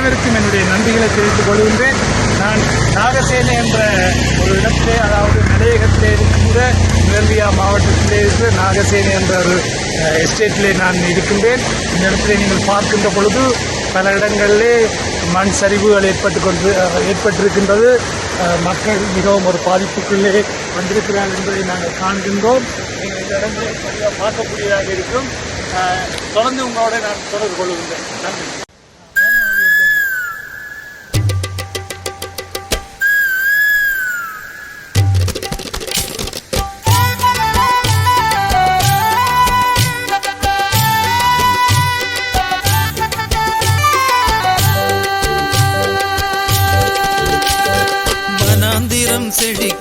அனைவருக்கும் என்னுடைய நன்றிகளை தெரிவித்துக் கொள்கின்றேன். நான் நாகசேனை என்ற ஒரு இடத்திலே அதாவது மலையகத்திலே இருக்கின்ற நிலவியா மாவட்டத்திலே இருக்கிற நாகசேனை என்ற ஒரு எஸ்டேட்டிலே நான் இருக்கின்றேன். இந்த இடத்திலே நீங்கள் பார்க்கின்ற பொழுது பல இடங்களிலே மண் சரிவுகள் ஏற்பட்டு கொண்டு ஏற்பட்டிருக்கின்றது. மக்கள் மிகவும் ஒரு பாதிப்புக்குள்ளே வந்திருக்கிறார்கள் என்பதை நாங்கள் காண்கின்றோம். நீங்கள் இந்த இடங்களை சரியாக பார்க்கக்கூடியதாக இருக்கும். தொடர்ந்து உங்களோட நான் தொடர்பு கொள்கின்றேன். நன்றி. வனாந்திரம்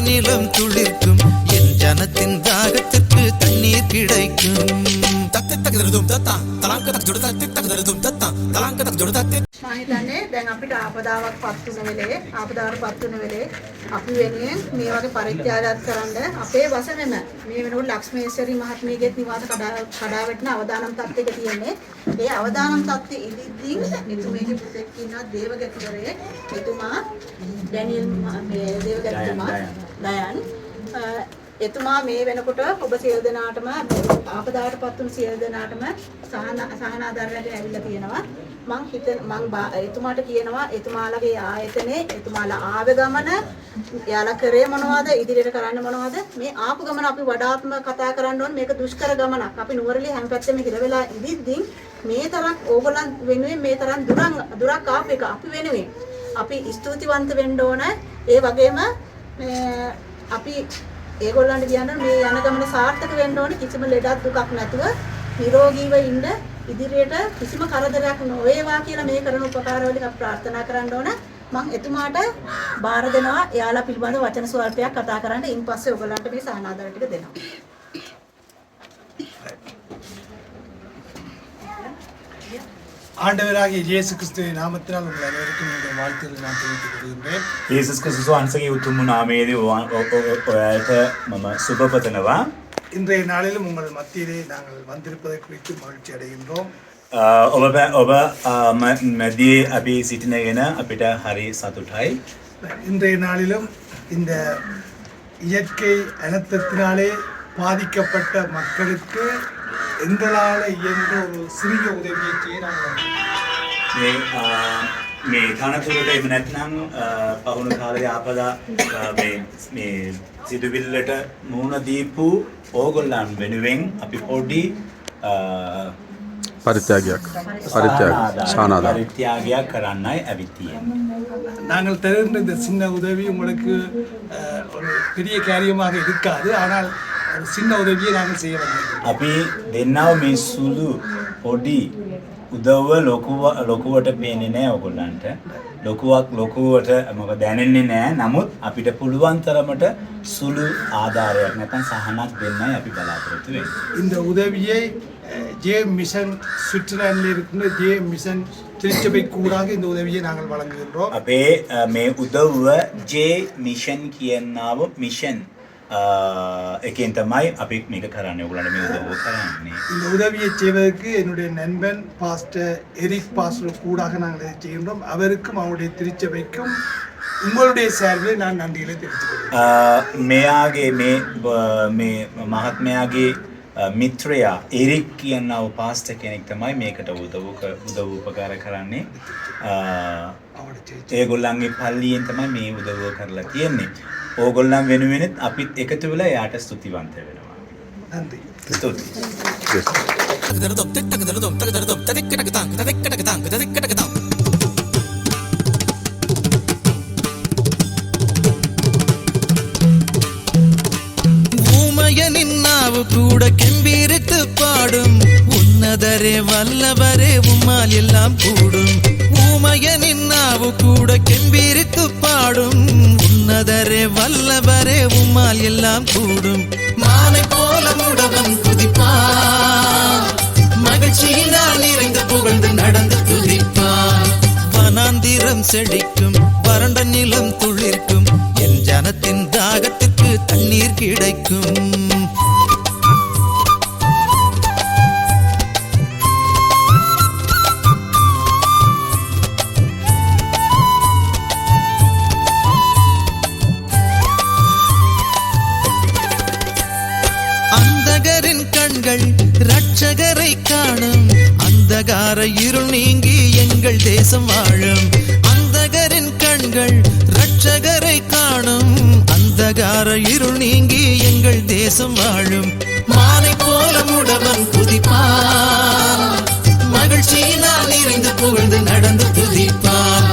நிலம் துளிர்க்கும் என் ஜனத்தின் தாகத்திற்கு தண்ணீர் கிடைக்கும் தத்து தகுதிருதும் தத்தா தலாங்க தக்கு ஜொடு தத்து தகுதிருதும் தத்தா தலாங்க தக்கு ஜொடு தத்து මම හිතන්නේ දැන් අපිට ආපදාවක් පත් වෙන වෙලේ ආපදාවට පත් වෙන වෙලේ අපි වෙනුවෙන් මේ වගේ පරිත්‍යාගයක් කරන්න අපේ වසනෙම මේ වෙනකොට ලක්ෂ්මේශ්වරි මහත්මියගේ නිවාස කඩා කඩා වැටෙන අවදානම් තත්ත්වයක තියෙන්නේ ඒ අවදානම් තත්ත්වය ඉදිද්දී එතුමියගේ පුතෙක් ඉන්නවා දේවගතිවරේ එතුමා ඩැනියල් මහ- මේ දේවගතිතුමා දයන් අ, එතුමා මේ වෙනකොට ඔබ සියලු දෙනාටම ආපදාවට පත් වුණු සියලු දෙනාටම සහන සහනාධාරයට ඇවිල්ලා තියෙනවා. මං හිතන මං බා- එතුමාට කියනවා එතුමාලගේ ආයතනේ එතුමාලා ආව ගමන එයාලා කරේ මොනවද ඉදිරියට කරන්න මොනවද? මේ ආපු ගමන අපි වඩාත්ම කතා කරන්න ඕනේ මේක දුෂ්කර ගමනක්. අපි නුවරඑළිය හැම පැත්තෙම හිර වෙලා ඉදිද්දී මේ තරම් ඕගොල්ලන් වෙනුවෙන් මේ තරම් දුරක් දුරක් ආපු එක අපි වෙනුවෙන්. අපි ස්තුතිවන්ත වෙන්න ඕන. ඒ වගේම මේ අපි ඒගොල්ලන්ට කියන්න මේ යන ගමන සාර්ථක වෙන්න ඕනේ කිසිම ලෙඩක් දුකක් නැතුව නිරෝගීව ඉන්න ඉදිරියට කිසිම කරදරයක් නොවේවා කියලා මේ කරන උපකාර වලින් අපි ප්‍රාර්ථනා කරන්න ඕන. මම එතුමාට බාර දෙනවා. එයාලා පිළිබඳ වචන ස්වල්පයක් කතා කරන්න. ඉන් පස්සේ ඔයගොල්ලන්ට මේ සහනාධාර ටික දෙනවා. ஆண்டவராகிய இயேசு கிறிஸ்துவின் நாமத்தினால் உங்கள் அனைவருக்கும் என்னுடைய வாழ்த்துக்களை நான் தெரிவித்துக் கொள்கின்றேன் ඒසුස් ක්‍රිස්තුස් වහන්සගේ උතුම් නාමේදී ඔයා- ඔ- ඔ- ඔ- ඔයාට මම සුභපතනවා இன்றைய நாளிலும் உங்கள் மத்தியிலே நாங்கள் வந்திருப்பதை குறித்து மகிழ்ச்சி அடைகின்றோம் අ, ඔබ බ- ඔබ අ, ම- මැදියේ අපි සිටිනගෙන අපිට හරි සතුටයි இன்றைய நாளிலும் இந்த இயற்கை அனர்த்தத்தினாலே பாதிக்கப்பட்ட மக்களுக்கு எங்களால் இயன்ற ஒரு சிறிய உதவியை செய்ய நாங்கள் මේ අ, මේ තනතුරට එම නැත්නම් අ, පහුණු කාලය ආපදා අ, මේ- මේ සිදුවිල්ලට මුහුණ දීපු ඕගොල්ලන් වෙනුවෙන් අපි පොඩි අ, පරිත්‍යාගයක් පරිත්‍යාග සානාදා පරිත්‍යාගයක් කරන්නයි ඇවිත්තියෙන් நாங்கள் தருகின்ற இந்த சின்ன உதவி உங்களுக்கு அஹ், ஒரு பெரிய காரியமாக இருக்காது ஆனால் ஒரு சின்ன உதவியை நாங்கள் செய்ய வந்திருக்கிறோம் අපි දෙන්නව මේ සුළු පොඩි උදව්ව ලොකුව ලොකුවට පේන්නේ නෑ ඔගොල්ලන්ට ලොකුවක් ලොකුවට මොක දැනෙන්නේ නෑ නමුත් අපිට පුළුවන් තරමට සුළු ආධාරයක් නැත්නම් සහනක් දෙන්නයි අපි බලාපොරොත්තු වෙන්නේ. இந்த உதவியை அஹ், ஜே மிஷன் சுவிட்சர்லாந்தில் இருக்கின்ற ஜே மிஷன் திருச்சபை கூடாக இந்த உதவியை நாங்கள் வழங்குகின்றோம் අපේ අ, මේ උදව්ව J මිෂන් කියන්නාව මිෂන් එකෙන් තමයි අපි මේක කරන්නේ ඔයගොල්ලන්ට මේ උදව්ව කරන්නේ. இந்த உதவியை செய்வதற்கு என்னுடைய நண்பன் பாஸ்டர் எரிக் பாஸ்டர் கூடாக நாங்கள் இதை செய்கின்றோம் அவருக்கும் அவருடைய திருச்சபைக்கும் உங்களுடைய சார்பில் நான் நன்றிகளை தெரிவித்துக் கொள்கிறேன் අ, මෙයාගේ මේ ව- මේ මහත්මයාගේ අ, මිත්‍රයා එරික් කියන්නව පාස්ට කෙනෙක් තමයි මේකට උදව් ක- උදව් උපකාර කරන්නේ අ, அவருடைய திருச்சபை. ඒගොල්ලන්ගේ පල්ලියෙන් තමයි මේ උදව්ව කරලා තියෙන්නේ ඕගොල්ලන් වෙනුවෙනත් අපිත් එකතු වෙලා යාට ස්තුතිවන්ත වෙනවා நன்றி ස්තුතියි தகுதிருதும் தகுதிருதும் தகுதிருதும் ததிக்கடக்கு தாங்க ததிக்கடக்கு தாங்க ததிக்கடக்கு தாங்க ஊமையனின் நாவு கூட கெம்பீரித்து பாடும் உன்ன உன்னதரே வல்லவரே உம்மால் எல்லாம் கூடும் ஊமையனின் நாவு கூட கெம்பீரித்து பாடும் உன்னதரே வல்லவரே உம்மால் எல்லாம் கூடும். மானை போல முடவன் குதிப்பான். மகிழ்ச்சியினால் நிறைந்து புகழ்ந்து நடந்து துதிப்பான் வனாந்திரம் செழிக்கும் வறண்ட நிலம் துளிர்க்கும் என் ஜனத்தின் தாகத்திற்கு தண்ணீர் கிடைக்கும். அந்தகார இருள் நீங்கி எங்கள் தேசம் வாழும். அந்தகரின் கண்கள் ரட்சகரை காணும். அந்தகார இருள் நீங்கி எங்கள் தேசம் வாழும். மாலை போல முடவன் குதிப்பான். மகிழ்ச்சியினால் நிறைந்து புகழ்ந்து நடந்து துதிப்பான்.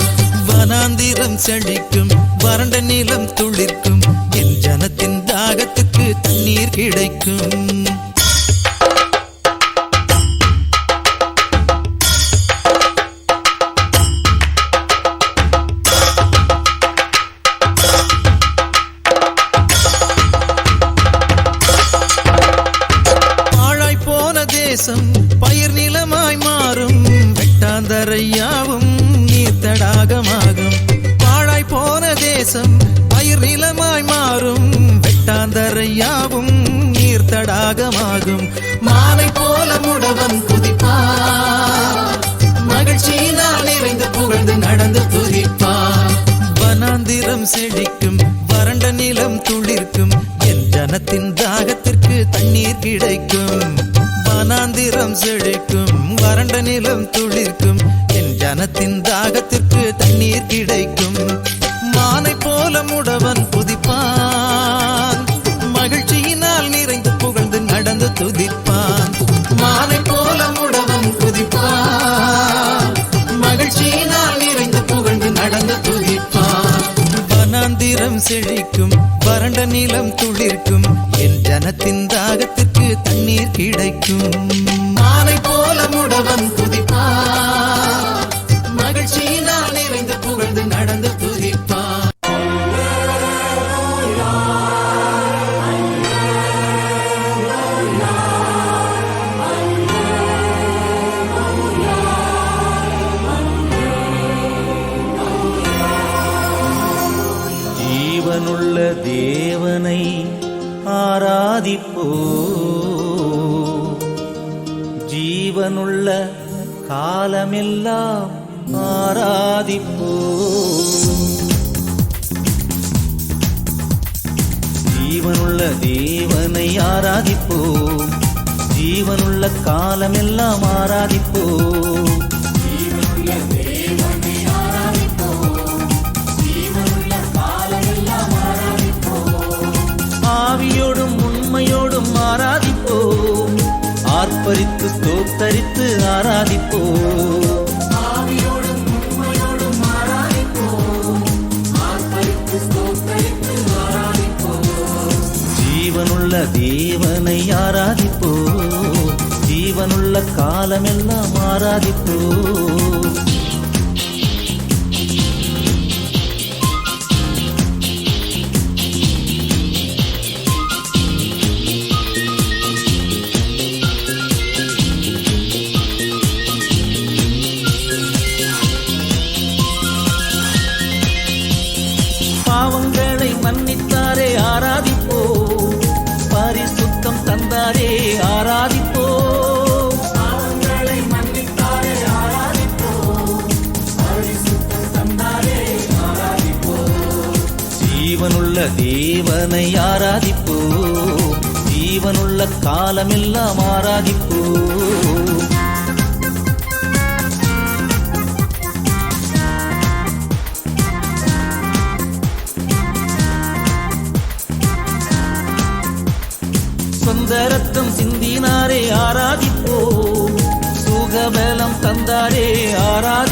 வனாந்திரம் செழிக்கும் வறண்ட நிலம் துளிர்க்கும். என் ஜனத்தின் தாகத்துக்கு தண்ணீர் கிடைக்கும். தடாகமாகும் மாலை போல முடவன் குதிப்பான் மகிழ்ச்சியினால் நிறைந்து புகழ்ந்து நடந்து துதிப்பான் வனாந்திரம் செழிக்கும் வறண்ட நிலம் துளிர்க்கும் என் ஜனத்தின் தாகத்திற்கு தண்ணீர் கிடைக்கும். வனாந்திரம் செழிக்கும் வறண்ட நிலம் துளிர்க்கும் என் ஜனத்தின் தாகத்திற்கு தேவனை ஆராதிப்போ. ஜீவனுள்ள காலமெல்லாம் ஆராதிப்போ. ஜீவனுள்ள தேவனை ஆராதிப்போ. ஜீவனுள்ள காலமெல்லாம் ஆராதிப்போ. உன்னை ஆராதிப்போ ஜீவனுள்ள காலமெல்லாம் ஆராதிப்போ? காலமெல்லாம் ஆராதிப்போ சொந்த ரத்தம் சிந்தினாரே ஆராதிப்போ சுகபலம் தந்தாரே ஆராதி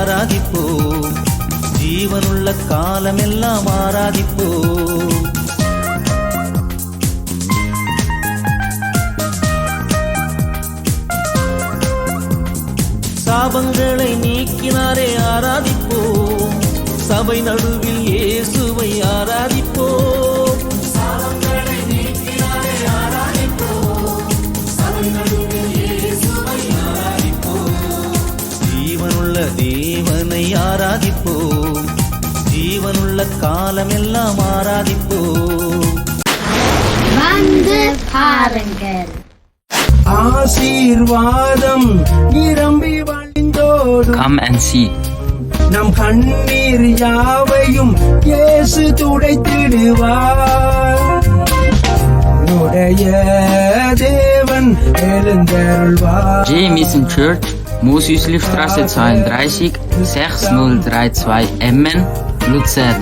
ஆராதிப்போ. ஜீவனுள்ள காலமெல்லாம் ஆராதிப்போ. சாபங்களை நீக்கினாரே ஆராதிப்போ சபை நடுவில் இயேசுவை ஆராதி ஜீவனுள்ள காலமெல்லாம் ஆராதிப்போம் வந்து பாருங்கள் ஆசீர்வாதம் நிரம்பி வழிந்தோடும் Come and see. நம் கண்ணீர் யாவையும் இயேசு துடைத்திடுவார் உடைய தேவன் எழுந்தருள்வார் J. Mission Church, Moosüslistraße 32, 6032 Emmen, Luzern.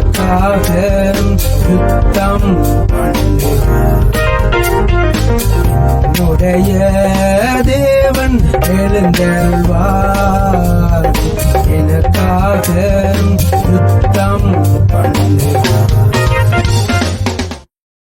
உனக்காக யுத்தம் பண்ணுவார் என்னுடைய தேவன் எழுந்தருள்வார். எனக்காக யுத்தம்